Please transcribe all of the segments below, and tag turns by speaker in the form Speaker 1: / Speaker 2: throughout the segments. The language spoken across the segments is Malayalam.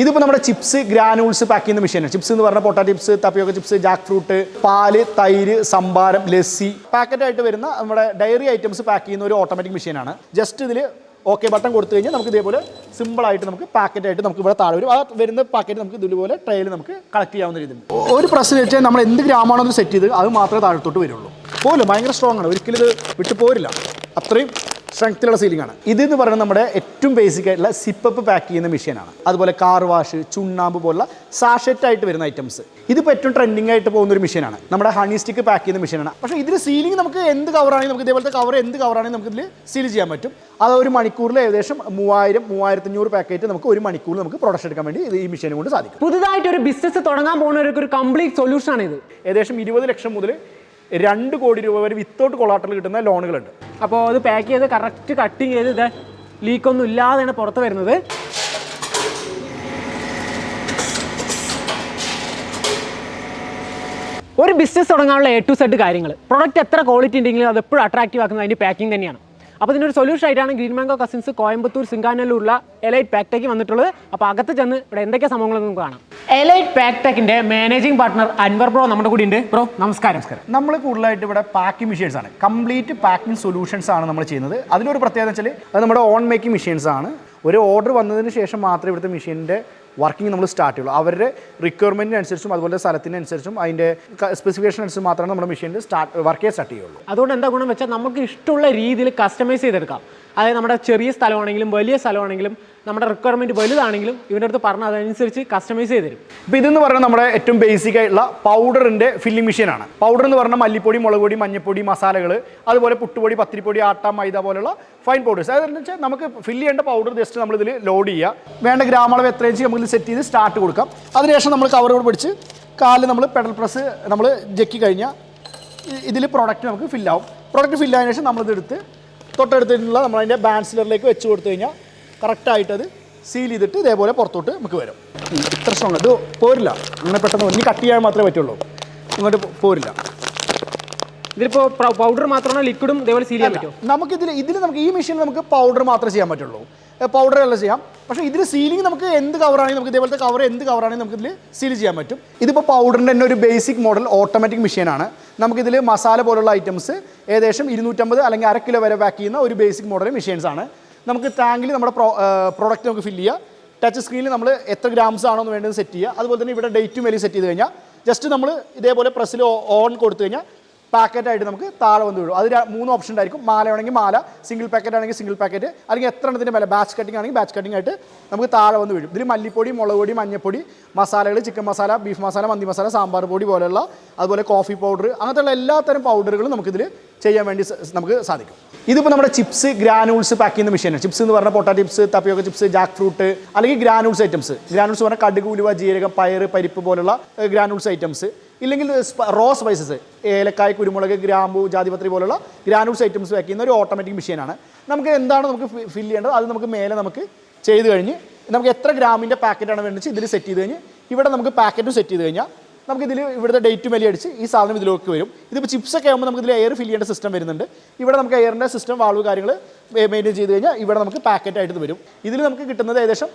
Speaker 1: ഇതിപ്പോൾ നമ്മുടെ ചിപ്സ് ഗ്രാനൂൾസ് പാക്ക് ചെയ്യുന്ന മെഷീനാണ് ചിപ്സ് എന്ന് പറഞ്ഞ പൊട്ടാ ചിപ്സ് തപ്പിയൊക്കെ ചിപ്സ് ജാക്ക് ഫ്രൂട്ട് പാൽ തൈര് സംഭാരം ലസ്സി. പാക്കറ്റായിട്ട് വരുന്ന നമ്മുടെ ഡയറി ഐറ്റംസ് പാക്ക് ചെയ്യുന്ന ഒരു ഓട്ടോമാറ്റിക് മെഷീനാണ് ജസ്റ്റ് ഇതിൽ ഓക്കെ ബട്ടൺ കൊടുത്തു കഴിഞ്ഞാൽ നമുക്ക് ഇതേപോലെ സിമ്പിളായിട്ട് നമുക്ക് പാക്കറ്റായിട്ട് നമുക്ക് ഇവിടെ താഴെ വരും. ആ വരുന്ന പാക്കറ്റ് നമുക്ക് ഇതുപോലെ ട്രെയിൽ നമുക്ക് കളക്ട് ചെയ്യാവുന്ന രീതിയിൽ ഒരു പ്രസ് വെച്ചാൽ നമ്മൾ എന്ത് ഗ്രാമാണോ അത് സെറ്റ് ചെയ്ത് അത് മാത്രമേ താഴത്തോട്ട് വരുള്ളൂ. പോലും ഭയങ്കര സ്ട്രോങ് ആണ്. ഒരിക്കലും ഇത് വിട്ടു പോരില്ല. അത്രയും സ്ട്രെങ്ത്തിലുള്ള സീലിംഗ് ആണ്. ഇത് എന്ന് പറയുന്നത് നമ്മുടെ ഏറ്റവും ബേസിക് ആയിട്ടുള്ള സിപ്പപ്പ് പാക്ക് ചെയ്യുന്ന മെഷീനാണ് അതുപോലെ കാർ വാഷ് ചുണ്ണാമ്പ് പോലുള്ള സാഷറ്റ് ആയിട്ട് വരുന്ന ഐറ്റംസ് ഇതിപ്പോൾ ഏറ്റവും ട്രെൻഡിങ് ആയിട്ട് പോകുന്ന ഒരു മെഷീനാണ് നമ്മുടെ ഹണി സ്റ്റിക്ക് പാക്ക് ചെയ്യുന്ന മെഷീനാണ് പക്ഷേ ഇതിൽ സീലിംഗ് നമുക്ക് എന്ത് കവറാണെങ്കിൽ നമുക്ക് ഇതേപോലത്തെ കവർ എന്ത് കവറാണെങ്കിൽ നമുക്ക് ഇതിൽ സീൽ ചെയ്യാൻ പറ്റും. അത് ഒരു മണിക്കൂറിൽ ഏകദേശം മൂവായിരം മൂവായിരത്തഞ്ഞൂറ് പാക്കറ്റ് നമുക്ക് ഒരു മണിക്കൂറിൽ നമുക്ക് പ്രൊഡക്ഷൻ എടുക്കാൻ വേണ്ടി ഈ മെഷീൻ കൊണ്ട് സാധിക്കും.
Speaker 2: പുതുതായിട്ട് ഒരു ബിസിനസ് തുടങ്ങാൻ പോകുന്നവർക്ക് ഒരു കംപ്ലീറ്റ് സൊല്യൂഷൻ ആണ് ഇത്.
Speaker 1: ഏകദേശം ഇരുപത് ലക്ഷം മുതൽ രണ്ട് കോടി രൂപ വരെ വിത്തൗട്ട് കൊളാട്ടൽ കിട്ടുന്ന ലോണുകളുണ്ട്
Speaker 2: അപ്പോൾ അത് പാക്ക് ചെയ്ത് കറക്റ്റ് കട്ടിങ് ചെയ്ത് ഇത് ലീക്കൊന്നും ഇല്ലാതെയാണ് പുറത്ത് വരുന്നത്. ഒരു ബിസിനസ് തുടങ്ങാനുള്ള എ ടു സെഡ് കാര്യങ്ങൾ പ്രൊഡക്റ്റ് എത്ര ക്വാളിറ്റി ഉണ്ടെങ്കിലും അത് എപ്പോഴും അട്രാക്റ്റീവ് ആക്കുന്നത് അതിന്റെ പാക്കിംഗ് തന്നെയാണ്. അപ്പോൾ ഇതിനൊരു സൊല്യൂഷൻ ആയിട്ടാണ് ഗ്രീൻ മാംഗോ കസിൻസ് കോയമ്പത്തൂർ സിംഗാനല്ലൂരുള്ള എലൈറ്റ് പാക്ടേക്ക് വന്നിട്ടുള്ളത്. അപ്പോൾ അകത്ത് ചെന്ന് ഇവിടെ എന്തൊക്കെ സംഭവങ്ങളെന്ന് നമുക്ക് കാണാം. എലൈറ്റ് പാക്ടെക്കിന്റെ മാനേജിംഗ് പാർട്ണർ അൻവർ ബ്രോ നമ്മുടെ കൂടി ഉണ്ട്. ബ്രോ നമസ്കാരം. നമസ്കാരം.
Speaker 1: നമ്മൾ കൂടുതലായിട്ട് ഇവിടെ പാക്കിംഗ് മെഷീൻസ് ആണ്. കംപ്ലീറ്റ് പാക്കിംഗ് സൊല്യൂഷൻസ് ആണ് നമ്മൾ ചെയ്യുന്നത്. അതിലൊരു പ്രത്യേകത വെച്ചാൽ അത് നമ്മുടെ ഓൺ മേക്കിംഗ് മെഷീൻസ് ആണ്. ഒരു ഓർഡർ വന്നതിന് ശേഷം മാത്രമേ ഇവിടുത്തെ മെഷീന്റെ വർക്കിംഗ് നമ്മൾ സ്റ്റാർട്ട് ചെയ്യുള്ളൂ. അവരുടെ റിക്വയർമെന്റിനനുസരിച്ചും അതുപോലെ സ്ഥലത്തിനനുസരിച്ചും അതിന്റെ സ്പെസിഫിക്കേഷൻ അനുസരിച്ച് മാത്രമാണ് നമ്മുടെ മെഷീനിൽ സ്റ്റാർട്ട് വർക്ക് ചെയ്യാൻ സ്റ്റാർട്ട് ചെയ്യുള്ളൂ.
Speaker 2: അതുകൊണ്ട് എന്താ ഗുണം വെച്ചാൽ നമുക്ക് ഇഷ്ടമുള്ള രീതിയിൽ കസ്റ്റമൈസ് ചെയ്തെടുക്കാം. അതായത് നമ്മുടെ ചെറിയ സ്ഥലമാണെങ്കിലും വലിയ സ്ഥലമാണെങ്കിലും നമ്മുടെ റിക്വയർമെന്റ് വലുതാണെങ്കിലും ഇവന്റെ അടുത്ത് പറഞ്ഞാൽ അതനുസരിച്ച് കസ്റ്റമൈസ് ചെയ്ത് തരും.
Speaker 1: ഇപ്പോൾ ഇതെന്ന് പറഞ്ഞാൽ നമ്മുടെ ഏറ്റവും ബേസിക് ആയിട്ടുള്ള പൗഡറിന്റെ ഫില്ലിംഗ് മെഷീനാണ് പൗഡർ എന്ന് പറഞ്ഞാൽ മല്ലിപ്പൊടി മുളക് പൊടി മഞ്ഞപ്പൊടി മസാലകൾ അതുപോലെ പുട്ടുപൊടി പത്തിരിപ്പൊടി ആട്ട മൈദ പോലുള്ള ഫൈൻ പൗഡേഴ്സ് അതെന്ന് വെച്ചാൽ നമുക്ക് ഫില്ല് ചെയ്യേണ്ട പൗഡർ ജസ്റ്റ് നമ്മൾ ഇതിൽ ലോഡ് ചെയ്യുക. വേണ്ട ഗ്രാമളവ് എത്രയും ചെയ്ത് നമുക്ക് സെറ്റ് ചെയ്ത് സ്റ്റാർട്ട് കൊടുക്കാം. അതിനുശേഷം നമ്മൾ കവർ കവറോട് പിടിച്ച് കാലിൽ നമ്മൾ പെഡൽ പ്രസ് നമ്മൾ ജക്കി കഴിഞ്ഞാൽ ഇതിൽ പ്രോഡക്റ്റ് നമുക്ക് ഫില്ലാവും പ്രോഡക്റ്റ് ഫില്ലായതിനു ശേഷം നമ്മളിതെടുത്ത് തൊട്ടടുത്തിട്ടുള്ള നമ്മളതിന്റെ ബാൻസിലറിലേക്ക് വെച്ച് കൊടുത്തു കഴിഞ്ഞാൽ കറക്റ്റായിട്ട് അത് സീൽ ചെയ്തിട്ട് ഇതേപോലെ പുറത്തോട്ട് നമുക്ക് വരും. ഇത്ര സ്ട്രോങ് ഇത് പോരില്ല. അങ്ങനെ പെട്ടെന്ന് ഇനി കട്ട് ചെയ്യാൻ മാത്രമേ പറ്റുള്ളൂ. ഇങ്ങോട്ട് പോരില്ല.
Speaker 2: ഇതിലിപ്പോൾ പൗഡർ മാത്രമാണോ ലിക്വിഡും ഇതേപോലെ സീൽ ചെയ്യാൻ പറ്റും
Speaker 1: നമുക്കിതിൽ ഇതിൽ നമുക്ക് ഈ മെഷീനിൽ നമുക്ക് പൗഡർ മാത്രമേ ചെയ്യാൻ പറ്റുള്ളൂ. പൗഡർ അല്ല ചെയ്യാം. പക്ഷേ ഇതിൽ സീലിംഗ് നമുക്ക് എന്ത് കവറാണെങ്കിൽ നമുക്ക് ഇതേപോലത്തെ കവർ എന്ത് കവറാണെങ്കിൽ നമുക്ക് ഇതിൽ സീൽ ചെയ്യാൻ പറ്റും. ഇതിപ്പോൾ പൗഡറിന്റെ തന്നെ ഒരു ബേസിക് മോഡൽ ഓട്ടോമാറ്റിക് മെഷീനാണ് നമുക്കിതിൽ മസാല പോലുള്ള ഐറ്റംസ് ഏകദേശം ഇരുന്നൂറ്റമ്പത് അല്ലെങ്കിൽ അര കിലോ വരെ പാക്ക് ചെയ്യുന്ന ഒരു ബേസിക് മോഡൽ മെഷീൻസ് ആണ്. നമുക്ക് ടാങ്കിൽ നമ്മുടെ പ്രോഡക്റ്റ് നമുക്ക് ഫില്ല് ചെയ്യുക ടച്ച് സ്ക്രീനിൽ നമ്മൾ എത്ര ഗ്രാംസ് ആണോ എന്ന് വേണ്ടത് സെറ്റ് ചെയ്യുക. അതുപോലെ തന്നെ ഇവിടെ ഡേറ്റും വലിയ സെറ്റ് ചെയ്ത് കഴിഞ്ഞാൽ ജസ്റ്റ് നമ്മൾ ഇതേപോലെ പ്രസ്സിൽ ഓൺ കൊടുത്തു കഴിഞ്ഞാൽ പാക്കറ്റായിട്ട് നമുക്ക് താഴെ വന്ന് വീഴും. അതിൽ മൂന്ന് ഓപ്ഷൻ ഉണ്ടായിരിക്കും. മാല വേണമെങ്കിൽ മാല സിംഗിൾ പാക്കറ്റ് ആണെങ്കിൽ സിംഗിൾ പാക്കറ്റ് അല്ലെങ്കിൽ എത്ര എണ്ണത്തിന്റെ വില ബാച്ച് കട്ടിംഗ് ആണെങ്കിൽ ബാച്ച് കട്ടിംഗ് ആയിട്ട് നമുക്ക് താഴെ വന്ന് വീഴും. ഇതിൽ മല്ലിപ്പൊടി മുളക് പൊടി മഞ്ഞപ്പൊടി മസാലകൾ ചിക്കൻ മസാല ബീഫ് മസാല മന്തി മസാല സാമ്പാർ പൊടി പോലെയുള്ള അതുപോലെ കോഫി പൗഡർ അങ്ങനത്തെയുള്ള എല്ലാ തരം പൗഡറുകളും നമുക്കിതിൽ ചെയ്യാൻ വേണ്ടി നമുക്ക് സാധിക്കും. ഇതിപ്പോൾ നമ്മുടെ ചിപ്സ് ഗ്രാനൂൾസ് പാക്ക് ചെയ്യുന്ന മെഷീനാണ് ചിപ്സ് എന്ന് പറഞ്ഞാൽ പൊട്ടാറ്റോ ചിപ്സ് തപ്പിയൊക്കെ ചിപ്സ് ജാക്ക് ഫ്രൂട്ട് അല്ലെങ്കിൽ ഗ്രാനൂൾസ് ഐറ്റംസ് ഗ്രാനൂൾസ് പറഞ്ഞാൽ കടുക് ഉലുവ ജീരകം പയർ പരിപ്പ് പോലുള്ള ഗ്രാനൂൾസ് ഐറ്റംസ് ഇല്ലെങ്കിൽ റോ സ്പൈസസ് ഏലക്കായ് കുരുമുളക് ഗ്രാമ്പു ജാതിപത്രി പോലുള്ള ഗ്രാനൂൾസ് ഐറ്റംസ് ചെയ്യുന്ന ഒരു ഓട്ടോമാറ്റിക് മെഷീനാണ് നമുക്ക് എന്താണ് നമുക്ക് ഫില്ല് ചെയ്യേണ്ടത്? അത് നമുക്ക് മേലെ നമുക്ക് ചെയ്ത് കഴിഞ്ഞ് നമുക്ക് എത്ര ഗ്രാമിന്റെ പാക്കറ്റാണ് വേണ്ടത് ഇതിൽ സെറ്റ് ചെയ്ത് കഴിഞ്ഞ് ഇവിടെ നമുക്ക് പാക്കറ്റും സെറ്റ് ചെയ്ത് കഴിഞ്ഞാൽ നമുക്ക് ഇതിൽ ഇവിടുത്തെ ഡേറ്റ് വലിയ അടിച്ച് ഈ സാധനം ഇതിലേക്ക് വരും. ഇതിപ്പോൾ ചിപ്സൊക്കെ ആകുമ്പോൾ നമുക്ക് ഇതിൽ എയർ ഫില്ല് ചെയ്യേണ്ട സിസ്റ്റം വരുന്നുണ്ട്. ഇവിടെ നമുക്ക് എയറിന്റെ സിസ്റ്റം വാൾവ് കാര്യങ്ങൾ മെയിന്റെയിൻ ചെയ്ത് കഴിഞ്ഞാൽ ഇവിടെ നമുക്ക് പാക്കറ്റ് ആയിട്ട് വരും. ഇതിൽ നമുക്ക് കിട്ടുന്നത് ഏകദേശം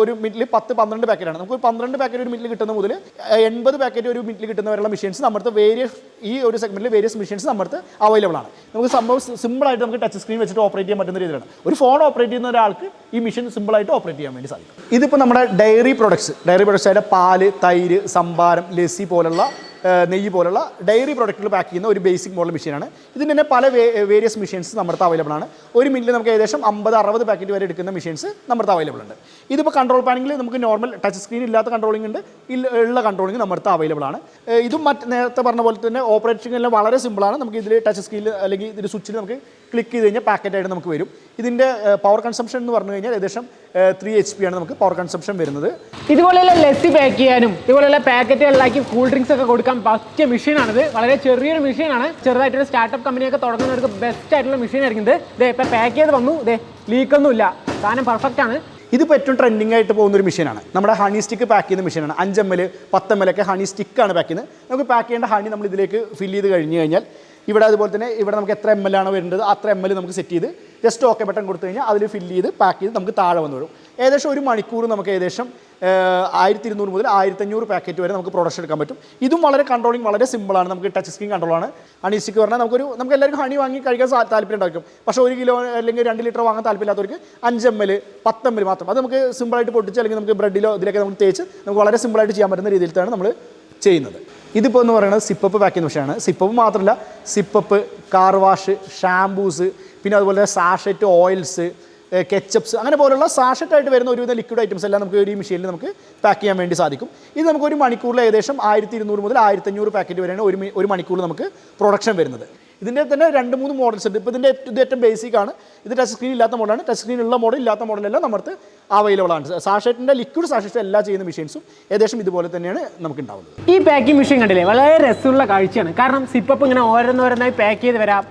Speaker 1: ഒരു മിനിറ്റിൽ പത്ത് പന്ത്രണ്ട് പാക്കറ്റാണ് നമുക്ക് ഒരു പന്ത്രണ്ട് പാക്കറ്റ് ഒരു മിനിറ്റിൽ കിട്ടുന്ന മുതൽ എൺപത് പാക്കറ്റ് ഒരു മിനിറ്റിൽ കിട്ടുന്നവരുള്ള മെഷീൻസ് നമ്മുടെ വേരിയസ് ഈ ഒരു സെഗ്മെന്റിൽ വേരിയസ് മെഷീൻസ് നമ്മുടെ അവൈലബിൾ ആണ്. നമുക്ക് സംഭവം സിമ്പിളായിട്ട് നമുക്ക് ടച്ച് സ്ക്രീൻ വെച്ചിട്ട് ഓപ്പറേറ്റ് ചെയ്യാൻ പറ്റുന്ന രീതിയിലാണ്. ഒരു ഫോൺ ഓപ്പറേറ്റ് ചെയ്യുന്ന ഒരാൾക്ക് ഈ മെഷീൻ സിമ്പിളായിട്ട് ഓപ്പറേറ്റ് ചെയ്യാൻ വേണ്ടി സാധിക്കും. ഇതിപ്പോൾ നമ്മുടെ ഡയറി പ്രൊഡക്ട്സ് ഡയറി പ്രൊഡക്ട്സ് ആയിട്ട് പാൽ തൈര് സംഭാരം ലസ്സി പോലുള്ള നെയ്യ് പോലുള്ള ഡയറി പ്രൊഡക്റ്റുകൾ പാക്ക് ചെയ്യുന്ന ഒരു ബേസിക് മോഡൽ മെഷീനാണ് ഇതിന് തന്നെ പല വേരിയസ് മെഷീൻസ് നമ്മുടെ അവൈലബിൾ ആണ്. ഒരു മിനിറ്റിൽ നമുക്ക് ഏകദേശം അമ്പത് അറുപത് പാക്കറ്റ് വരെ എടുക്കുന്ന മെഷീൻസ് നമ്മുടെ അവൈലബിൾ ഉണ്ട്. ഇതിപ്പോൾ കൺട്രോൾ പാനിങ്ങിൽ നമുക്ക് നോർമൽ ടച്ച് സ്ക്രീൻ ഇല്ലാത്ത കൺട്രോളിംഗ് ഉണ്ട്. ഉള്ള കൺട്രോളിംഗ് നമ്മുടെ അവൈലബിൾ ആണ്. ഇതും മറ്റ് നേരത്തെ പറഞ്ഞ പോലെ തന്നെ ഓപ്പറേറ്റിംഗ് എല്ലാം വളരെ സിമ്പിളാണ് നമുക്ക് ഇതിൽ ടച്ച് സ്ക്രീനിൽ അല്ലെങ്കിൽ ഇതിൽ സ്വിച്ചിൽ നമുക്ക് ക്ലിക്ക് ചെയ്ത് കഴിഞ്ഞാൽ പാക്കറ്റായിട്ട് നമുക്ക് വരും. ഇതിന്റെ പവർ കൺസംഷൻ എന്ന് പറഞ്ഞു കഴിഞ്ഞാൽ ഏകദേശം ത്രീ എച്ച് പി ആണ് നമുക്ക് പവർ കൺസംഷൻ വരുന്നത്.
Speaker 2: ഇതുപോലെയുള്ള ലസ്സി പാക്ക് ചെയ്യാനും ഇതുപോലെയുള്ള പാക്കറ്റുകളിലാക്കി കൂൾ ഡ്രിങ്ക്സ് ഒക്കെ കൊടുക്കാൻ പറ്റിയ മെഷീനാണിത്. വളരെ ചെറിയൊരു മെഷീനാണ്. ചെറുതായിട്ടൊരു സ്റ്റാർട്ടപ്പ് കമ്പനിയൊക്കെ തുടങ്ങുന്നവർക്ക് ബെസ്റ്റ് ആയിട്ടുള്ള മെഷീൻ ആയിരിക്കും ഇത്. ഇതേ ഇപ്പം പാക്ക് ചെയ്ത് വന്നു. ഇതേ ലീക്കൊന്നുമില്ല സാധനം പെർഫെക്റ്റ് ആണ്.
Speaker 1: ഇതിപ്പോൾ ഏറ്റവും ട്രെൻഡിങ് ആയിട്ട് പോകുന്ന ഒരു മെഷീനാണ്. നമ്മുടെ ഹണി സ്റ്റിക്ക് പാക്ക് ചെയ്യുന്ന മെഷീനാണ്. അഞ്ച് എം എൽ പത്ത് എം എൽ ഒക്കെ ഹണി സ്റ്റിക്കാണ് പാക്ക് ചെയ്യുന്നത്. നമുക്ക് പാക്ക് ചെയ്യേണ്ട ഹണി നമ്മൾ ഇതിലേക്ക് ഫിൽ ചെയ്ത് കഴിഞ്ഞ് കഴിഞ്ഞാൽ ഇവിടെ അതുപോലെ തന്നെ ഇവിടെ നമുക്ക് എത്ര എം എൽ ആണ് വരേണ്ടത് അത്ര എം എൽ നമുക്ക് സെറ്റ് ചെയ്ത് ജസ്റ്റ് ഓക്കെ ബട്ടൺ കൊടുത്തു കഴിഞ്ഞാൽ അതിൽ ഫില്ല് ചെയ്ത് പാക്ക് ചെയ്ത് നമുക്ക് താഴെ വന്നു വരും. ഏകദേശം ഒരു മണിക്കൂർ നമുക്ക് ഏകദേശം ആയിരത്തി ഇരുന്നൂറ് മുതൽ ആയിരത്തഞ്ഞൂറ് പാക്കറ്റ് വരെ നമുക്ക് പ്രൊഡക്ഷൻ എടുക്കാൻ പറ്റും. ഇതും വളരെ കൺട്രോളിങ് വളരെ സിമ്പിളാണ് നമുക്ക് ടച്ച് സ്ക്രീൻ കൺട്രോളാണ് ഹണി സ്റ്റിക്ക് പറഞ്ഞാൽ നമുക്കൊരു നമുക്ക് എല്ലാവർക്കും ഹണി വാങ്ങി കഴിക്കാൻ താല്പര്യം ഉണ്ടാക്കും പക്ഷേ ഒരു കിലോ അല്ലെങ്കിൽ രണ്ട് ലിറ്റർ വാങ്ങാൻ താല്പര്യമില്ലാത്തവർക്ക് അഞ്ച് എം എൽ പത്ത് എം എൽ മാത്രം. അത് നമുക്ക് സിമ്പിളായിട്ട് പൊട്ടിച്ച് അല്ലെങ്കിൽ നമുക്ക് ബ്രെഡിലോ ഇതിലൊക്കെ നമുക്ക് തേച്ച് നമുക്ക് വളരെ സിമ്പിളായിട്ട് ചെയ്യാൻ പറ്റുന്ന രീതിയിലാണ് നമ്മൾ ചെയ്യുന്നത്. ഇതിപ്പോൾ എന്ന് പറയുന്നത് സിപ്പപ്പ് പാക്ക് മെഷീനാണ് സിപ്പപ്പ് മാത്രമല്ല sip up car wash shampoos പിന്നെ അതുപോലെ സാഷറ്റ് ഓയിൽസ് കെച്ചപ്സ് അങ്ങനെ പോലുള്ള സാഷറ്റായിട്ട് വരുന്ന ഒരുവിധ ലിക്വിഡ് ഐറ്റംസ് എല്ലാം നമുക്ക് ഒരു മെഷീനിൽ നമുക്ക് പാക്ക് ചെയ്യാൻ വേണ്ടി സാധിക്കും. ഇത് നമുക്ക് ഒരു മണിക്കൂറിൽ ഏകദേശം ആയിരത്തി ഇരുന്നൂറ് മുതൽ ആയിരത്തഞ്ഞൂറ് പാക്കറ്റ് വരെയാണ് ഒരു ഒരു മണിക്കൂറിൽ നമുക്ക് പ്രൊഡക്ഷൻ വരുന്നത്. ഇതിന്റെ തന്നെ രണ്ട് മൂന്ന് മോഡൽസ് ഉണ്ട്. ഇപ്പോൾ ഇതിന്റെ ഇത് ഏറ്റവും ബേസിക് ആണ്. ഇത് ടച്ച് സ്ക്രീൻ ഇല്ലാത്ത മോഡലാണ് ടച്ച് സ്ക്രീൻ ഉള്ള മോഡൽ ഇല്ലാത്ത മോഡലെല്ലാം നമ്മുടെ അവൈലബിൾ ആണ്. സാഷറ്റിന്റെ ലിക്വിഡ് സാഷറ്റ് എല്ലാ ചെയ്യുന്ന മെഷീൻസും ഏകദേശം ഇതുപോലെ തന്നെയാണ് നമുക്ക് ഉണ്ടാവുന്നത്
Speaker 2: ഈ പാക്കിംഗ് മെഷീൻ കണ്ടില്ലേ? വളരെ രസമുള്ള കാഴ്ചയാണ്. കാരണം സിപ്പപ്പ് ഇങ്ങനെ ഓരോന്നോരോന്നായി പാക്ക് ചെയ്ത് വരാം.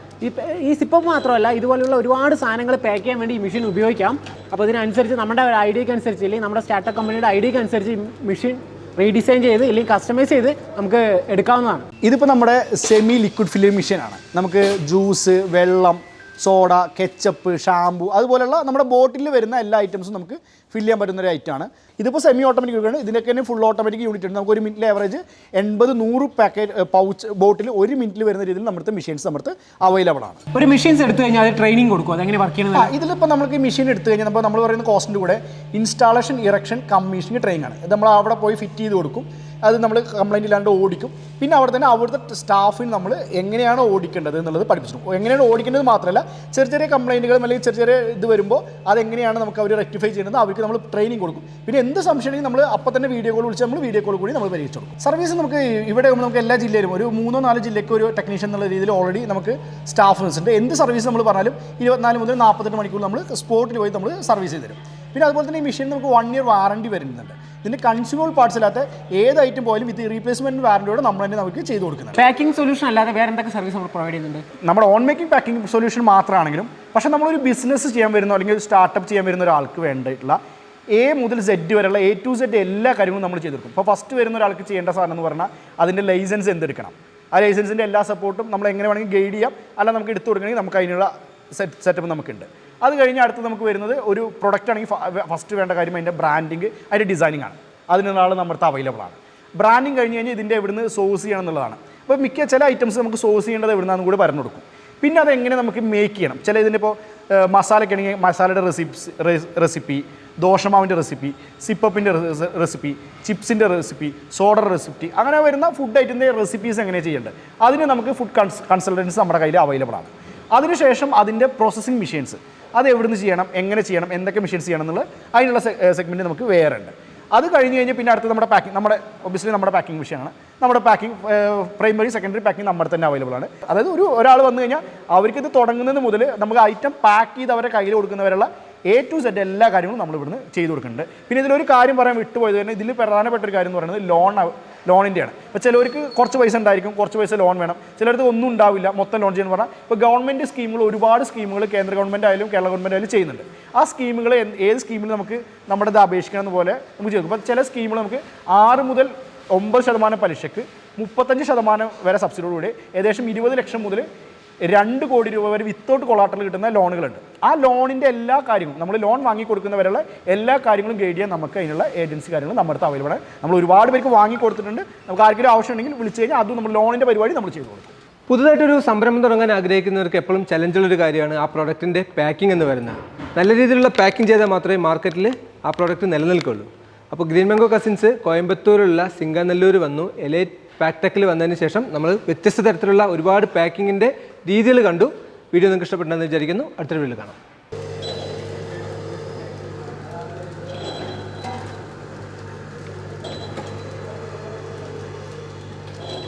Speaker 2: ഈ സിപ്പം മാത്രമല്ല ഇതുപോലെയുള്ള ഒരുപാട് സാധനങ്ങൾ പാക്ക് ചെയ്യാൻ വേണ്ടി ഈ മെഷീൻ ഉപയോഗിക്കാം. അപ്പോൾ ഇതിനനുസരിച്ച് നമ്മുടെ ഒരു ഐഡിയക്ക് അനുസരിച്ച് അല്ലെങ്കിൽ നമ്മുടെ സ്റ്റാർട്ടപ്പ് കമ്പനിയുടെ ഐഡിയയ്ക്ക് അനുസരിച്ച് ഈ മെഷീൻ റീഡിസൈൻ ചെയ്ത് അല്ലെങ്കിൽ കസ്റ്റമൈസ് ചെയ്ത് നമുക്ക് എടുക്കാവുന്നതാണ്.
Speaker 1: ഇതിപ്പോൾ നമ്മുടെ സെമി ലിക്വിഡ് ഫില്ലിംഗ് മെഷീനാണ് നമുക്ക് ജ്യൂസ് വെള്ളം സോഡ കെച്ചപ്പ് ഷാമ്പു അതുപോലെയുള്ള നമ്മുടെ ബോട്ടിൽ വരുന്ന എല്ലാ ഐറ്റംസും നമുക്ക് ഫില്ല് ചെയ്യാൻ പറ്റുന്ന ഒരു ഐറ്റമാണ് ഇതിപ്പോൾ സെമി ഓട്ടോമാറ്റിക് ആണ് ഇതിനൊക്കെ തന്നെ ഫുൾ ഓട്ടോമാറ്റിക് യൂണിറ്റ് ഉണ്ട്. നമുക്ക് ഒരു മിനിറ്റിൽ ആവറേജ് എൺപത് നൂറ് പാക്കറ്റ് പൗച്ച് ബോട്ടിൽ ഒരു മിനിറ്റിൽ വരുന്ന രീതിയിൽ നമ്മുടെ മെഷീൻസ് നമ്മുടെ അവൈലബിൾ ആണ്.
Speaker 2: ഒരു മെഷീൻസ് എടുത്തു കഴിഞ്ഞാൽ അത് ട്രെയിനിങ് കൊടുക്കും. അതെങ്ങനെ വർക്ക് ചെയ്യുന്നത്
Speaker 1: ഇതിലിപ്പോൾ നമുക്ക് മെഷീൻ എടുത്തു കഴിഞ്ഞാൽ നമ്മൾ നമ്മൾ പറയുന്ന കോസ്റ്റിന്റെ കൂടെ ഇൻസ്റ്റാളേഷൻ ഇറക്ഷൻ കമ്മീഷനിങ് ട്രെയിനിങ് ആണ്. ഇത് നമ്മൾ അവിടെ പോയി ഫിറ്റ് ചെയ്ത് കൊടുക്കും. അത് നമ്മൾ കംപ്ലൈന്റ് ഇല്ലാണ്ട് ഓടിക്കും. പിന്നെ അവിടെ തന്നെ അവിടുത്തെ സ്റ്റാഫിന് നമ്മൾ എങ്ങനെയാണ് ഓടിക്കേണ്ടത് എന്നുള്ളത് പഠിപ്പിച്ചു എങ്ങനെയാണ് ഓടിക്കേണ്ടത് മാത്രമല്ല ചെറിയ ചെറിയ കംപ്ലൈന്റുകളും അല്ലെങ്കിൽ ചെറിയ ചെറിയ ഇത് വരുമ്പോൾ അതെങ്ങനെയാണ് നമുക്ക് അവർ റെക്ടിഫൈ ചെയ്യുന്നത് അവർക്ക് നമ്മൾ ട്രെയിനിങ് കൊടുക്കും. പിന്നെ എന്ത് സംശയമാണെങ്കിൽ നമ്മൾ അപ്പം തന്നെ വീഡിയോ കോൾ വിളിച്ച് നമ്മൾ വീഡിയോ കോൾ കൂടി നമ്മൾ പരിഹരിച്ചു കൊടുക്കും. സർവീസ് നമുക്ക് ഇവിടെ നമുക്ക് എല്ലാ ജില്ലയിലും ഒരു മൂന്നോ നാല് ജില്ലയ്ക്ക് ഒരു ടെക്നീഷ്യൻ എന്നുള്ള രീതിയിൽ ഓൾറെഡി നമുക്ക് സ്റ്റാഫ് ഉണ്ട്. എന്ത് സർവീസ് നമ്മൾ പറഞ്ഞാലും ഇരുപത്തിനാല് മുതൽ നാൽപ്പത്തെട്ട് മണിക്കൂർ നമ്മൾ സ്പോട്ടിൽ പോയി നമ്മൾ സർവീസ് ചെയ്ത് തരും. പിന്നെ അതുപോലെ തന്നെ ഈ മെഷീൻ നമുക്ക് വൺ ഇയർ വാറണ്ടി വരുന്നുണ്ട്. ഇതിന്റെ കൺസ്യൂമർ പാർട്സ് അല്ലാത്ത ഏത് ഐറ്റം പോലും ഇത് റീപ്ലേസ്മെന്റ് വാറണ്ടിയോടെ നമ്മൾ തന്നെ നമുക്ക് ചെയ്ത് കൊടുക്കുന്നത്
Speaker 2: പാക്കിംഗ് സൊല്യൂഷൻ അല്ലാതെ വേറെ എന്തൊക്കെ സർവീസ് നമ്മൾ പ്രൊവൈഡ് ചെയ്യുന്നുണ്ട്?
Speaker 1: നമ്മുടെ ഓൺ മേക്കിംഗ് പാക്കിംഗ് സൊല്യൂഷൻ മാത്രമാണെങ്കിലും പക്ഷേ നമ്മളൊരു ബിസിനസ് ചെയ്യാൻ വരുന്നോ അല്ലെങ്കിൽ ഒരു സ്റ്റാർട്ടപ്പ് ചെയ്യാൻ വരുന്ന ഒരാൾക്ക് വേണ്ടിയിട്ടുള്ള എ മുതൽ സെഡ് വരെയുള്ള എ ടു സെഡ് എല്ലാ കാര്യങ്ങളും നമ്മൾ ചെയ്തു കൊടുക്കും. ഇപ്പോൾ ഫസ്റ്റ് വരുന്ന ഒരാൾക്ക് ചെയ്യേണ്ട സാധനം എന്ന് പറഞ്ഞാൽ അതിന്റെ ലൈസൻസ് എന്തെടുക്കണം. ആ ലൈസൻസിന്റെ എല്ലാ സപ്പോർട്ടും നമ്മൾ എങ്ങനെ വേണമെങ്കിൽ ഗൈഡ് ചെയ്യാം. അല്ല നമുക്ക് എടുത്തു കൊടുക്കണമെങ്കിൽ നമുക്ക് അതിനുള്ള സെറ്റ് സെറ്റപ്പ് നമുക്കുണ്ട് അത് കഴിഞ്ഞ് അടുത്ത് നമുക്ക് വരുന്നത് ഒരു പ്രൊഡക്റ്റ് ആണെങ്കിൽ ഫസ്റ്റ് വേണ്ട കാര്യം അതിന്റെ ബ്രാൻഡിങ് അതിന്റെ ഡിസൈനിങ് ആണ്. അതിനുള്ള നമ്മുടെ അവൈലബിൾ ആണ്. ബ്രാൻഡിങ് കഴിഞ്ഞ് കഴിഞ്ഞാൽ ഇതിന്റെ എവിടുന്ന് സോഴ്സ് ചെയ്യണം എന്നുള്ളതാണ്. അപ്പോൾ മിക്ക ചില ഐറ്റംസ് നമുക്ക് സോഴ്സ് ചെയ്യേണ്ടത് എവിടുന്നാന്ന് കൂടി പറഞ്ഞു കൊടുക്കും. പിന്നെ അതെങ്ങനെ നമുക്ക് മേക്ക് ചെയ്യണം? ചില ഇതിന്റെ ഇപ്പോൾ മസാലയ്ക്ക് ആണെങ്കിൽ മസാലയുടെ റെസിപ്സ് റെസിപ്പി ദോഷമാവിന്റെ റെസിപ്പി സിപ്പപ്പിന്റെ റെസിപ്പി ചിപ്സിന്റെ റെസിപ്പി സോഡർ റെസിപ്പി അങ്ങനെ വരുന്ന ഫുഡ് ഐറ്റത്തിന്റെ റെസിപ്പീസ് എങ്ങനെ ചെയ്യേണ്ടത്? അതിന് നമുക്ക് ഫുഡ് കൺസ് കൺസൾട്ടൻസ് നമ്മുടെ കയ്യിൽ അവൈലബിൾ ആണ്. അതിനുശേഷം അതിന്റെ പ്രോസസ്സിങ് മെഷീൻസ് അത് എവിടുന്ന് ചെയ്യണം എങ്ങനെ ചെയ്യണം എന്തൊക്കെ മെഷീൻസ് ചെയ്യണം എന്നുള്ളത് അതിനുള്ള സെഗ്മെന്റ് നമുക്ക് വേറെ ഉണ്ട് അത് കഴിഞ്ഞ് കഴിഞ്ഞ് പിന്നെ അടുത്ത് നമ്മുടെ പാക്കിംഗ് നമ്മുടെ ഒബിയസ്ലി നമ്മുടെ പാക്കിംഗ് മെഷീനാണ് നമ്മുടെ പാക്കിംഗ് പ്രൈമറി സെക്കൻഡറി പാക്കിംഗ് നമ്മുടെ തന്നെ അവൈലബിൾ ആണ്. അതായത് ഒരു ഒരാൾ വന്നു കഴിഞ്ഞാൽ അവർക്ക് ഇത് തുടങ്ങുന്നത് മുതൽ നമുക്ക് ഐറ്റം പാക്ക് ചെയ്ത് അവരെ കയ്യിൽ കൊടുക്കുന്നവരുള്ള എ ടു സെറ്റ് എല്ലാ കാര്യങ്ങളും നമ്മൾ ഇവിടുന്ന് ചെയ്തു കൊടുക്കുന്നുണ്ട്. പിന്നെ ഇതിലൊരു കാര്യം പറയാൻ വിട്ടുപോയത് തന്നെ ഇതിൽ പ്രധാനപ്പെട്ട ഒരു കാര്യം എന്ന് പറയുന്നത് ലോൺ ലോണിന്റെയാണ് ഇപ്പോൾ ചിലവർക്ക് കുറച്ച് പൈസ ഉണ്ടായിരിക്കും കുറച്ച് പൈസ ലോൺ വേണം. ചിലർക്ക് ഒന്നും ഉണ്ടാവില്ല മൊത്തം ലോൺ ചെയ്യുന്ന പറഞ്ഞാൽ. ഇപ്പോൾ ഗവൺമെന്റ് സ്കീമുകൾ ഒരുപാട് സ്കീമുകൾ കേന്ദ്ര ഗവൺമെന്റ് ആയാലും കേരള ഗവൺമെന്റ് ആയാലും ചെയ്യുന്നുണ്ട്. ആ സ്കീമുകൾ ഏത് സ്കീമിൽ നമുക്ക് നമ്മുടെ ഇത് അപേക്ഷിക്കണം പോലെ നമുക്ക് ചെയ്തു. അപ്പോൾ ചില സ്കീമുകൾ നമുക്ക് ആറ് മുതൽ ഒമ്പത് ശതമാനം പലിശക്ക് മുപ്പത്തഞ്ച് ശതമാനം വരെ സബ്സിഡിയോടുകൂടി ഏകദേശം ഇരുപത് ലക്ഷം മുതൽ രണ്ട് കോടി രൂപ വരെ വിത്തൗട്ട് കൊളാട്ടറിൽ കിട്ടുന്ന ലോണുകളുണ്ട് ആ ലോണിന്റെ എല്ലാ കാര്യങ്ങളും നമ്മൾ ലോൺ വാങ്ങി കൊടുക്കുന്നവരുള്ള എല്ലാ കാര്യങ്ങളും ഗൈഡ് ചെയ്യാൻ നമുക്ക് അതിനുള്ള ഏജൻസി കാര്യങ്ങൾ നമ്മുടെ അടുത്ത് അവൈലബിൾ ആണ്. നമ്മൾ ഒരുപാട് പേർക്ക് വാങ്ങി കൊടുത്തിട്ടുണ്ട് നമുക്ക് ആർക്കെങ്കിലും ആവശ്യമുണ്ടെങ്കിൽ വിളിച്ചു കഴിഞ്ഞാൽ അതും നമ്മൾ ലോണിന്റെ പരിപാടി നമ്മൾ ചെയ്തു കൊടുക്കും.
Speaker 3: പുതുതായിട്ടൊരു സംരംഭം തുടങ്ങാൻ ആഗ്രഹിക്കുന്നവർക്ക് എപ്പോഴും ചലഞ്ചുള്ളൊരു കാര്യമാണ് ആ പ്രോഡക്റ്റിന്റെ പാക്കിംഗ് എന്ന് പറയുന്നത്. നല്ല രീതിയിലുള്ള പാക്കിംഗ് ചെയ്താൽ മാത്രമേ മാർക്കറ്റിൽ ആ പ്രോഡക്റ്റ് നിലനിൽക്കുള്ളൂ. അപ്പോൾ ഗ്രീൻ മാംഗോ കസിൻസ് കോയമ്പത്തൂരുള്ള സിംഗനല്ലൂർ വന്നു. എലൈറ്റ് പാക്ടെക്കിൽ വന്നതിന് ശേഷം നമ്മൾ വ്യത്യസ്ത തരത്തിലുള്ള ഒരുപാട് പാക്കിങ്ങിന്റെ രീതികൾ കണ്ടു. വീഡിയോ നിങ്ങൾക്ക് ഇഷ്ടപ്പെട്ടെന്ന് വിചാരിക്കുന്നു. അടുത്തൊരു വീഡിയോയിൽ കാണാം.